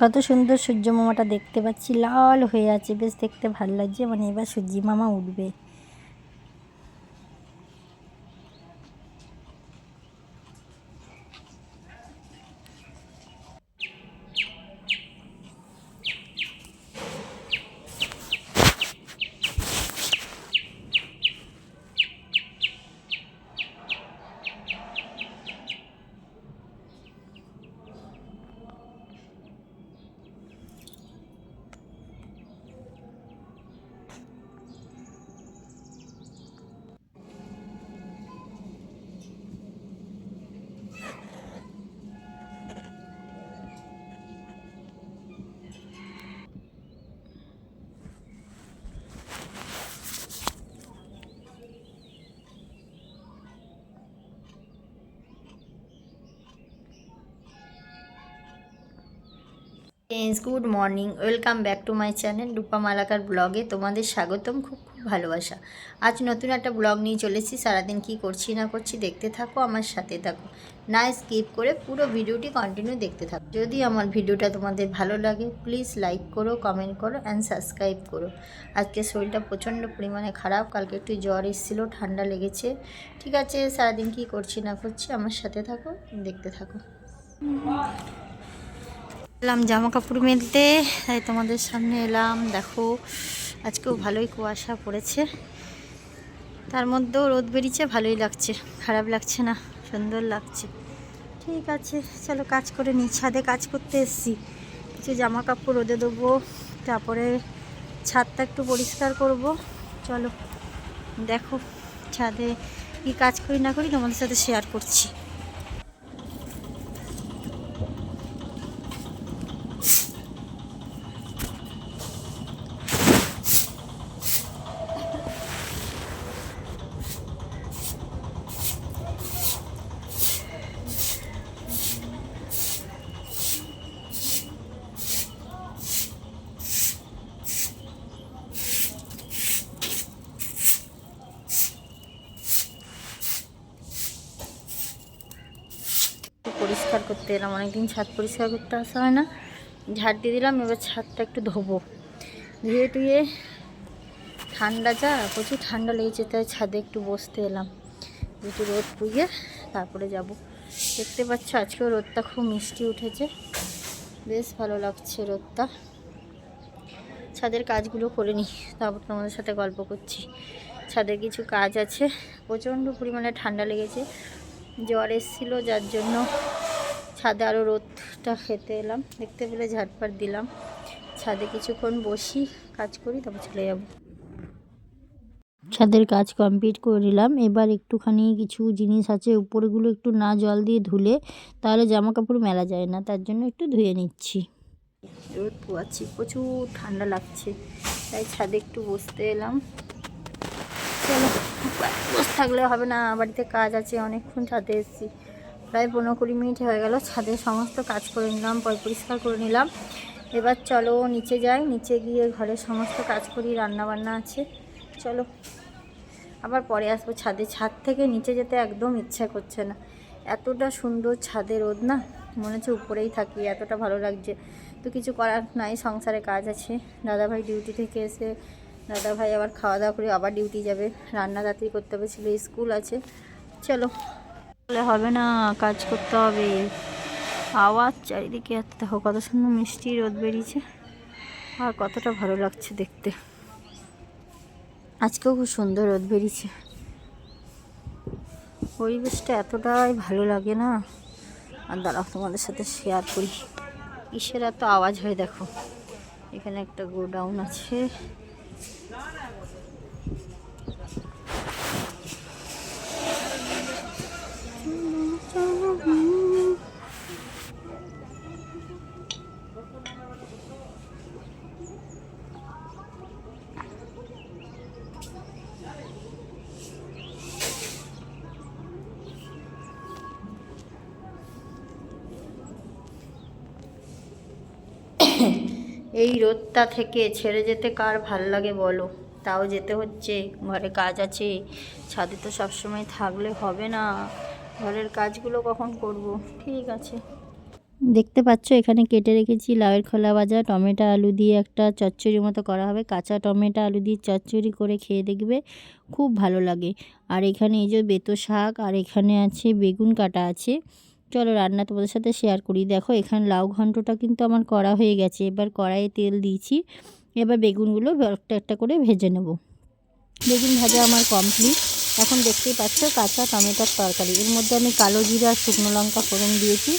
কত সুন্দর সূর্য মামাটা দেখতে পাচ্ছি, লাল হয়ে আছে, বেশ দেখতে ভালো লাগছে। মানে এবার সূর্যি মামা উঠবে। Friends good morning welcome back to my channel Rupa Malakar ব্লগে তোমাদের স্বাগতম, খুব খুব ভালোবাসা। আজ নতুন একটা ব্লগ নিয়ে চলেছি সারাদিন কি করছি না করছি দেখতে থাকো, আমার সাথে থাকো। না স্কিপ করে পুরো ভিডিওটি কন্টিনিউ দেখতে থাকো। যদি আমার ভিডিওটা তোমাদের ভালো লাগে প্লিজ লাইক করো কমেন্ট করো অ্যান্ড সাবস্ক্রাইব করো। আজকে শরীরটা প্রচণ্ড পরিমাণে খারাপ, কালকে একটু জ্বর এসেছিল, ঠান্ডা লেগেছে। ঠিক আছে, সারাদিন কি করছি না করছি আমার সাথে থাকো, দেখতে থাকো। এলাম জামা কাপড় মেলতে, তাই তোমাদের সামনে এলাম। দেখো, আজকেও ভালোই কুয়াশা পড়েছে। তার মধ্যেও রোদ বেরিয়েছে, ভালোই লাগছে। খারাপ লাগছে না, সুন্দর লাগছে। ঠিক আছে, চলো কাজ করে নিই, ছাদে কাজ করতে এসেছি। কিছু জামা কাপড় রোদে দেবো, তারপরে ছাদটা একটু পরিষ্কার করব। চলো, দেখো, ছাদে কি কাজ করি না করি তোমাদের সাথে শেয়ার করছি একটু পরিষ্কার করতে এলাম, অনেকদিন ছাদ পরিষ্কার করতে আসা হয় না। ঝাড় দিয়ে দিলাম, এবার ছাদটা একটু ধোবো। ধুয়ে টুয়ে ঠান্ডা যা, প্রচুর ঠান্ডা লেগেছে, তাই ছাদে একটু বসতে এলাম। একটু রোদ পুইয়ে তারপরে যাব। দেখতে পাচ্ছ, আজকেও রোদটা খুব মিষ্টি উঠেছে। বেশ ভালো লাগছে রোদটা। ছাদের কাজগুলো করে নিই, তারপর তোমাদের সাথে গল্প করছি। ছাদের কিছু কাজ আছে, প্রচণ্ড পরিমাণে ঠান্ডা লেগেছে। জ্বর এসেছিল, যার জন্য ছাদে আরও রোদটা খেতে এলাম। দেখতে পেলে ঝাটপাট দিলাম। ছাদে কিছুক্ষণ বসি, কাজ করি, তারপর চলে যাব। ছাদের কাজ কমপ্লিট করে নিলাম। এবার একটুখানি কিছু জিনিস আছে, উপরেগুলো একটু না জল দিয়ে ধুলে তাহলে জামা কাপড় মেলা যায় না, তার জন্য একটু ধুয়ে নিচ্ছি। রোদ পোয়াচ্ছি, প্রচুর ঠান্ডা লাগছে, তাই ছাদে একটু বসতে এলাম। চলো, বসে থাকলে হবে না, বাড়িতে কাজ আছে, অনেকক্ষণ ছাদে এসেছি। প্রায় পনেরো কুড়ি মিনিট হয়ে গেল ছাদের সমস্ত কাজ করে নিলাম, পয় পরিষ্কার করে নিলাম। এবার চলো নিচে যাই, নিচে গিয়ে ঘরের সমস্ত কাজ করি রান্না বান্না আছে। চলো, আবার পরে আসব ছাদে। ছাদ থেকে নিচে যেতে একদম ইচ্ছা করছে না। এতটা সুন্দর ছাদে রোদ না? মনে হচ্ছে উপরেই থাকি, এতটা ভালো লাগছে। তো কিছু করার নাই, সংসারে কাজ আছে। দাদাভাই ডিউটি থেকে এসে, দাদাভাই আবার খাওয়া দাওয়া করে আবার ডিউটি যাবে। রান্না রাত্রি করতে হবে, ছিল স্কুল আছে। চলো। বলে হবে না, কাজ করতে হবে। আওয়াজ চারিদিকে এত, দেখো কত সুন্দর মিষ্টি রোদ বেরিয়েছে। আর কতটা ভালো লাগছে দেখতে। আজকেও খুব সুন্দর রোদ বেরিয়েছে। পরিবেশটা এতটাই ভালো লাগে না। আর দাঁড়াও, তোমাদের সাথে শেয়ার করি। কিসের এত আওয়াজ হয়, দেখো। এখানে একটা গোডাউন আছে। এই রোদটা থেকে ছেড়ে যেতে কার ভালো লাগে বলো? তাও যেতে হচ্ছে, ঘরে কাজ আছে, ছাদে তো সবসময় থাকলে হবে না। ঘরের কাজগুলো কখন করব? ঠিক আছে। দেখতে পাচ্ছ, এখানে কেটে রেখেছি লাউয়ের খোলা ভাজা, টমেটো, আলু দিয়ে একটা চচ্চড়ি মতো করা হবে। কাঁচা টমেটো, আলু দিয়ে চচ্চড়ি করে খেয়ে দেখবে খুব ভালো লাগে। আর এখানে এই যে বেতো শাক, আর এখানে আছে বেগুন কাটা আছে। চলো রান্না তোমাদের সাথে শেয়ার করি। দেখো, এখানে লাউ ঘন্টটা কিন্তু আমার করা হয়ে গেছে। এবার কড়াইয়ে তেল দিয়েছি। এবার বেগুনগুলো একটা একটা করে ভেজে নেব। বেগুন ভাজা আমার কমপ্লিট এখন দেখতেই পাচ্ছ কাঁচা টমেটোর তরকারি। এর মধ্যে আমি কালো জিরা আর শুকনো লঙ্কা, ফোড়ন দিয়েছি।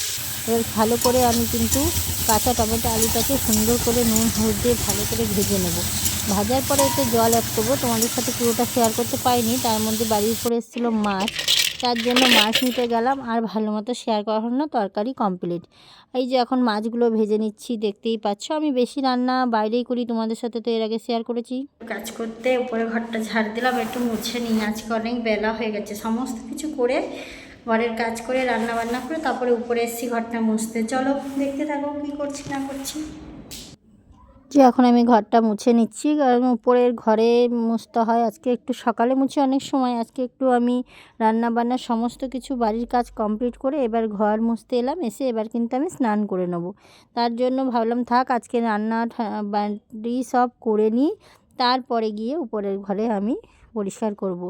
এবার ভালো করে আমি কিন্তু কাঁচা টমেটো আলুটাকে সুন্দর করে নুন, হলুদ দিয়ে ভালো করে ভেজে নেব। ভাজার পরে একটু জল অ্যাড করব। তোমাদের সাথে পুরোটা শেয়ার করতে পারিনি। তার মধ্যে বাড়ির উপরে এসেছিল মাছ। তার জন্য মাছ নিতে গেলাম আর ভালো মতো শেয়ার করা হলো না তরকারি কমপ্লিট এই যে এখন মাছগুলো ভেজে নিচ্ছি, দেখতেই পাচ্ছ। আমি বেশি রান্না বাইরেই করি, তোমাদের সাথে তো এর আগে শেয়ার করেছি। কাজ করতে উপরে ঘরটা ঝাড় দিলাম, একটু মুছে নিই। আজকে অনেক বেলা হয়ে গেছে। সমস্ত কিছু করে, ঘরের কাজ করে রান্না বান্না করে, তারপরে উপরে এসেছি ঘরটা মুছতে। চলো দেখতে থাকো কী করছি, না করছি। যে এখন আমি ঘরটা মুছে নিচ্ছি। কারণ উপরের ঘরে মুছতে হয়। আজকে একটু সকালে মুছে অনেক সময়। আজকে একটু আমি রান্না বান্না সমস্ত কিছু বাড়ির কাজ কমপ্লিট করে এবার ঘর মুছতে এলাম। এসে এবার কিন্তু আমি স্নান করে নেব। তার জন্য ভাবলাম, থাক, আজকে রান্না বাড়ি সব করে নিই। তারপরে গিয়ে উপরের ঘরে আমি পরিষ্কার করব।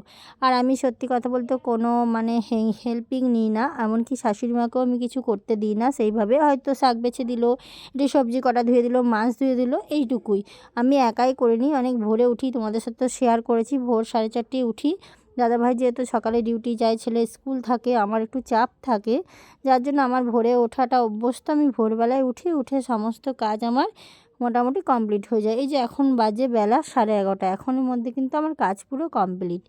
আর আমি সত্যি কথা বলতে কোনো মানে হেল্পিং নিই না। এমনকি শাশুড়ি মাকেও আমি কিছু করতে দিই না। সেইভাবে হয়তো শাক বেছে দিল, একটু সবজি কটা ধুয়ে দিল, মাছ ধুয়ে দিল, এইটুকুই। আমি একাই করে নিই। অনেক ভোরে উঠি, তোমাদের সাথে শেয়ার করেছি। ভোর সাড়ে চারটে উঠি। দাদাভাই যেহেতু সকালে ডিউটি যায়, ছেলে স্কুল থাকে, আমার একটু চাপ থাকে, যার জন্য আমার ভোরে ওঠাটা অভ্যস্ত। আমি ভোরবেলায় উঠি, উঠে সমস্ত কাজ আমার মোটামুটি কমপ্লিট হয়ে যায়। এই যে এখন বাজে বেলা সাড়ে এগারোটা। এখনের মধ্যে কিন্তু আমার কাজ পুরো কমপ্লিট।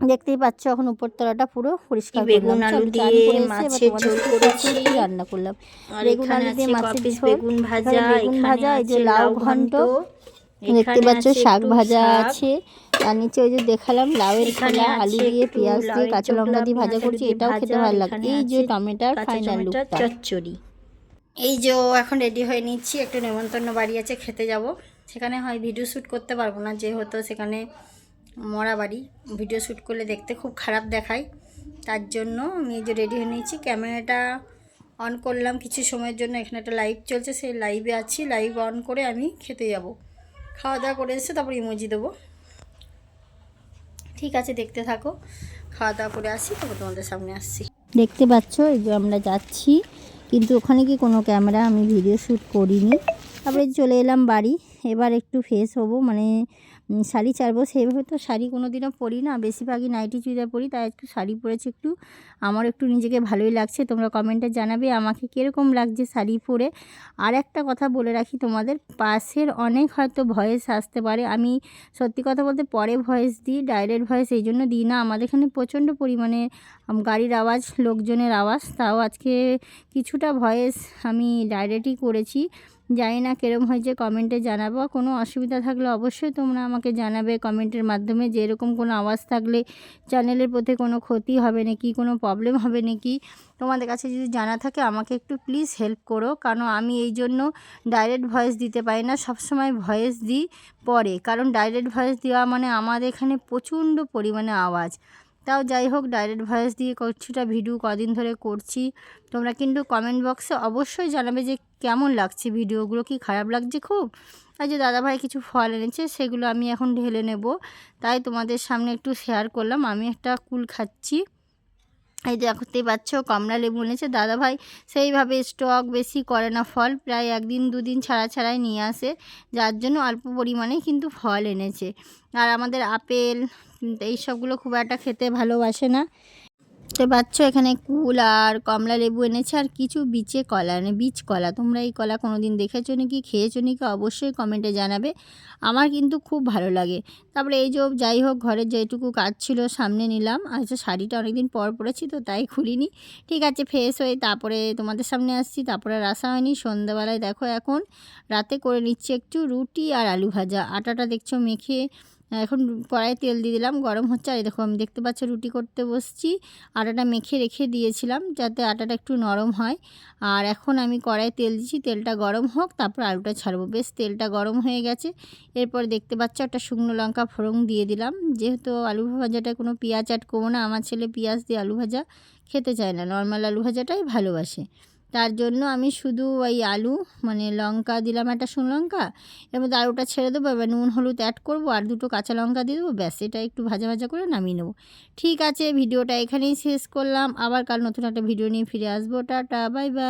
দেখতেই পাচ্ছ এখন উপরতলাটা পুরো পরিষ্কার বেগুন আলু দিয়ে মাছের ঝোল করেছি। রান্না করলাম। বেগুন এখানে আলু দিয়ে মাছের ঝোল। বেগুন ভাজা বেগুন ভাজা এই যে লাউ ঘন্ট। দেখতে পাচ্ছ শাক ভাজা আছে। আর নিচে ওই যে দেখালাম লাউয়ের এখানে খোলা আলু দিয়ে পেঁয়াজ দিয়ে কাঁচা লঙ্কা দিয়ে ভাজা করছি এটাও খেতে ভালো লাগে। এই যে টমেটোর ফাইনাল লুকটা চচ্চড়ি। এই যে এখন রেডি হয়ে নিচ্ছি, একটু নেমন্তন্ন বাড়ি আছে, খেতে যাব। সেখানে হয় ভিডিও শ্যুট করতে পারব না, যেহেতু সেখানে মরা বাড়ি। ভিডিও শ্যুট করলে দেখতে খুব খারাপ দেখায়। তার জন্য আমি এই যে রেডি হয়ে নিয়েছি। ক্যামেরাটা অন করলাম কিছু সময়ের জন্য। এখানে একটা লাইভ চলছে, সেই লাইভে আছি। লাইভ অন করে আমি খেতে যাব। খাওয়া দাওয়া করে এসে তারপর ইমোজি দেবো। ঠিক আছে, দেখতে থাকো। খাওয়া দাওয়া করে আসি, তারপর তোমাদের সামনে আসছি। দেখতে পাচ্ছ, এই যে আমরা যাচ্ছি। কিন্তু ওখানে কি কোনো ক্যামেরা আমি ভিডিও শ্যুট করিনি। তারপরে চলে এলাম বাড়ি, এবার একটু ফ্রেশ হব মানে শাড়ি চারবো সেইভাবে তো শাড়ি কোনো দিনও পরি না। বেশিরভাগই নাইটি চুড়িদার পরি। তাই একটু শাড়ি পরেছি একটু। আমার একটু নিজেকে ভালোই লাগছে। তোমরা কমেন্টে জানাবে আমাকে কীরকম লাগছে শাড়ি পরে। আর একটা কথা বলে রাখি তোমাদের। পাশের অনেক হয়তো ভয়েস আসতে পারে। আমি সত্যি কথা বলতে পরে ভয়েস দিই, ডাইরেক্ট ভয়েস এই জন্য দিই না। আমাদের এখানে প্রচণ্ড পরিমাণে গাড়ির আওয়াজ, লোকজনের আওয়াজ। তাও আজকে কিছুটা ভয়েস আমি ডাইরেক্টই করেছি। জানি না কীরকম হয়েছে কমেন্টে জানাব। কোনো অসুবিধা থাকলে অবশ্যই তোমরা আমাকে জানাবে কমেন্টের মাধ্যমে যে এরকম কোনো আওয়াজ থাকলে চ্যানেলের প্রতি কোনো ক্ষতি হবে নাকি, কোনো প্রবলেম হবে নাকি। তোমাদের কাছে যদি জানা থাকে আমাকে একটু প্লিজ হেল্প করো। কারণ আমি এই জন্য ডাইরেক্ট ভয়েস দিতে পারি না, সবসময় ভয়েস দিই পরে। কারণ ডাইরেক্ট ভয়েস দেওয়া মানে আমাদের এখানে প্রচণ্ড পরিমাণে আওয়াজ। তাও যাই হোক ডাইরেক্ট ভয়েস দিয়ে কিছুটা ভিডিও কদিন ধরে করছি। তোমরা কিন্তু কমেন্ট বক্সে অবশ্যই জানাবে যে কেমন লাগছে ভিডিওগুলো কি খারাপ লাগছে খুব? আর যে দাদাভাই কিছু ফল এনেছে, সেগুলো আমি এখন ঢেলে নেব। তাই তোমাদের সামনে একটু শেয়ার করলাম। আমি একটা কুল খাচ্ছি। এই দেখতেই পাচ্ছ, কমলা লেবু এনেছে। দাদাভাই সেইভাবে স্টক বেশি করে না ফল, প্রায় একদিন দুদিন ছাড়া ছাড়াই নিয়ে আসে। যার জন্য অল্প পরিমাণেই কিন্তু ফল এনেছে। আর আমাদের আপেল এই সবগুলো খুব একটা খেতে ভালোবাসে না। দেখতে পাচ্ছ, এখানে কুল আর কমলা লেবু এনেছে, আর কিছু বিচে কলা এনে বীজ কলা। তোমরা এই কলা কোনো দিন দেখেছ নাকি, খেয়েছো নাকি, অবশ্যই কমেন্টে জানাবে। আমার কিন্তু খুব ভালো লাগে। তারপরে এই যে, যাই হোক, ঘরের যেটুকু কাজ ছিল সামনে নিলাম। আচ্ছা শাড়িটা অনেকদিন পর পরেছি তো, তাই খুলিনি। ঠিক আছে, ফ্রেশ হয়ে তারপরে তোমাদের সামনে আসছি। তারপরে আর আসা হয়নি। সন্ধ্যাবেলায় দেখো এখন, রাতে করে নিচ্ছি একটু রুটি আর আলু ভাজা। আটাটা দেখছ মেখে এখন কড়াই তেল দিয়ে দিলাম, গরম হচ্ছে। আর দেখো, আমি দেখতে পাচ্ছি রুটি করতে বসছি। আটাটা মেখে রেখে দিয়েছিলাম যাতে আটাটা একটু নরম হয়। আর এখন আমি কড়াই তেল দিচ্ছি, তেলটা গরম হোক, তারপর আলুটা ছাড়বো। বেশ, তেলটা গরম হয়ে গেছে। এরপর দেখতে পাচ্ছ একটা শুকনো লঙ্কা ফোড়ন দিয়ে দিলাম। যেহেতু আলু ভাজাটা কোনো পেঁয়াজ অ্যাড করব না, আমার ছেলে পেঁয়াজ দিয়ে আলু ভাজা খেতে চায় না। নর্মাল আলু ভাজাটাই ভালোবাসে। তার জন্য আমি শুধু ওই আলু মানে লঙ্কা দিলাম একটা শুকনো লঙ্কা মধ্যে আলুটা ছেড়ে দেবো, এবার নুন, হলুদ অ্যাড করব, আর দুটো কাঁচা লঙ্কা দিয়ে দেবো, ব্যাস, এটা একটু ভাজা ভাজা করে নামিয়ে নেব। ঠিক আছে, ভিডিওটা এখানেই শেষ করলাম, আবার কাল নতুন একটা ভিডিও নিয়ে ফিরে আসব, টাটা বাই বাই